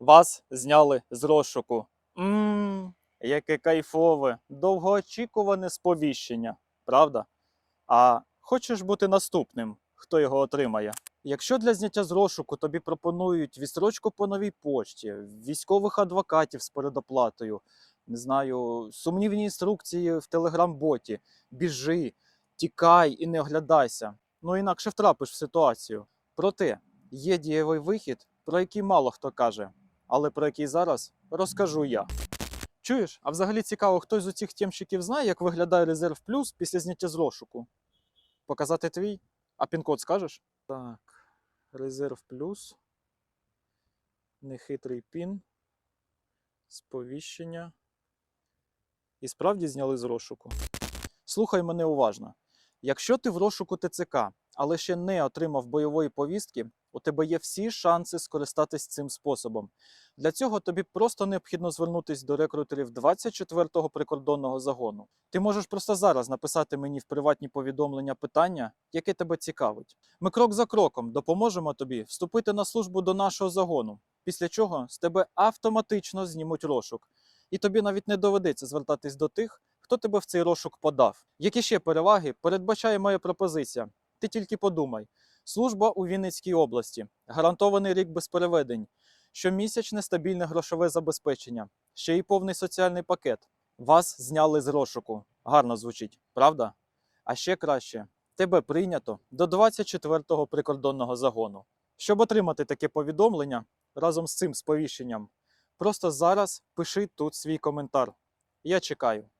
Вас зняли з розшуку. Ммм, яке кайфове, довгоочікуване сповіщення, правда? А хочеш бути наступним, хто його отримає? Якщо для зняття з розшуку тобі пропонують відстрочку по новій пошті, військових адвокатів з передоплатою, не знаю, сумнівні інструкції в телеграм-боті, біжи, тікай і не оглядайся. Ну інакше втрапиш в ситуацію. Проте є дієвий вихід, про який мало хто каже, але про який зараз розкажу я. Чуєш, а взагалі цікаво, хтось з усіх тємщиків знає, як виглядає резерв плюс після зняття з розшуку? Показати твій? А пін-код скажеш? Так, резерв плюс. Нехитрий пін. Сповіщення. І справді зняли з розшуку. Слухай мене уважно. Якщо ти в розшуку ТЦК, але ще не отримав бойової повістки, у тебе є всі шанси скористатись цим способом. Для цього тобі просто необхідно звернутися до рекрутерів 24-го прикордонного загону. Ти можеш просто зараз написати мені в приватні повідомлення питання, яке тебе цікавить. Ми крок за кроком допоможемо тобі вступити на службу до нашого загону, після чого з тебе автоматично знімуть розшук, і тобі навіть не доведеться звертатись до тих, хто тебе в цей розшук подав. Які ще переваги передбачає моя пропозиція? Ти тільки подумай. Служба у Вінницькій області, гарантований рік без переведень, щомісячне стабільне грошове забезпечення, ще й повний соціальний пакет. Вас зняли з розшуку. Гарно звучить, правда? А ще краще, тебе прийнято до 24-го прикордонного загону. Щоб отримати таке повідомлення разом з цим сповіщенням, просто зараз пиши тут свій коментар. Я чекаю.